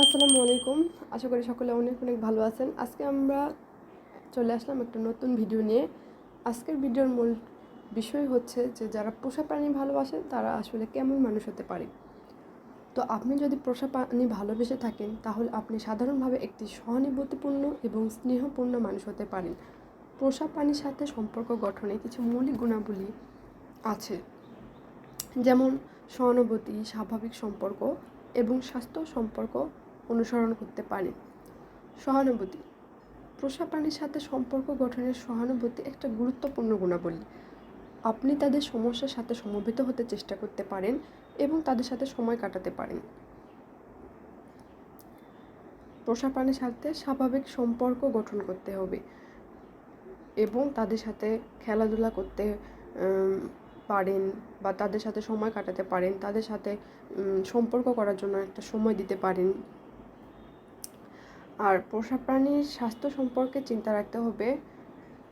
আসসালামু আলাইকুম। আশা করি সকলে অনেক অনেক ভালো আছেন। আজকে আমরা চলে আসলাম একটা নতুন ভিডিও নিয়ে। আজকের ভিডিওর মূল বিষয় হচ্ছে যে, যারা পোষা প্রাণী ভালোবাসেন তারা আসলে কেমন মানুষ হতে পারে? তো আপনি যদি পোষা প্রাণী ভালোবেসে থাকেন, তাহলে আপনি সাধারণভাবে একটি সহানুভূতিপূর্ণ এবং স্নেহপূর্ণ মানুষ হতে পারেন। পোষা প্রাণীর সাথে সম্পর্ক গঠনে কিছু মৌলিক গুণাবলী আছে। যেমন সহানুভূতি, স্বাভাবিক সম্পর্ক এবং স্বাস্থ্য সম্পর্ক অনুসরণ করতে পারেন সহানুভূতি। পোষা প্রাণীর সাথে সম্পর্ক গঠনের সহানুভূতি একটা গুরুত্বপূর্ণ গুণাবলী। আপনি তাদের সমস্যার সাথে সমবেত হতে চেষ্টা করতে পারেন এবং তাদের সাথে সময় কাটাতে পারেন। পোষা প্রাণীর সাথে স্বাভাবিক সম্পর্ক গঠন করতে হবে এবং তাদের সাথে খেলাধুলা করতে পারেন বা তাদের সাথে সময় কাটাতে পারেন, তাদের সাথে সম্পর্ক করার জন্য একটা সময় দিতে পারেন। আর পোষা প্রাণীর স্বাস্থ্য সম্পর্কে চিন্তা রাখতে হবে।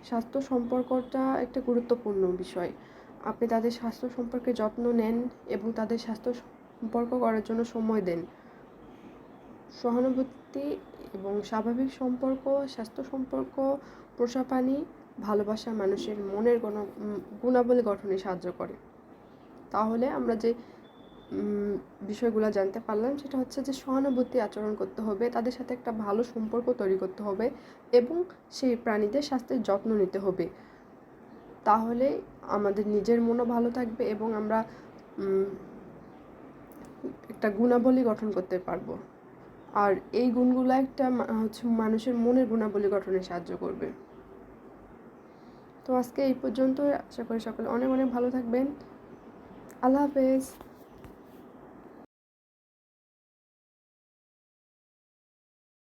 স্বাস্থ্য সম্পর্কটা একটা গুরুত্বপূর্ণ বিষয়। আপনি তাদের স্বাস্থ্য সম্পর্কে যত্ন নেন এবং তাদের স্বাস্থ্য সম্পর্ক করার জন্য সময় দেন। সহানুভূতি এবং স্বাভাবিক সম্পর্ক, স্বাস্থ্য সম্পর্ক, পোষা প্রাণী, ভালোবাসা মানুষের মনের গুণাবলী গঠনে সাহায্য করে। তাহলে আমরা যে বিষয়গুলো জানতে পারলাম। সেটা হচ্ছে যে সহানুভূতি আচরণ করতে হবে, তাদের সাথে একটা ভালো সম্পর্ক তৈরি করতে হবে এবং সেই প্রাণীদের স্বাস্থ্যের যত্ন নিতে হবে। তাহলে আমাদের নিজের মনও ভালো থাকবে এবং আমরা একটা গুণাবলী গঠন করতে পারব। আর এই গুণগুলো একটা হচ্ছে মানুষের মনের গুণাবলী গঠনে সাহায্য করবে। তো আজকে এই পর্যন্ত আশা করি সকলে অনেক অনেক ভালো থাকবেন। আল্লাহ হাফেজ।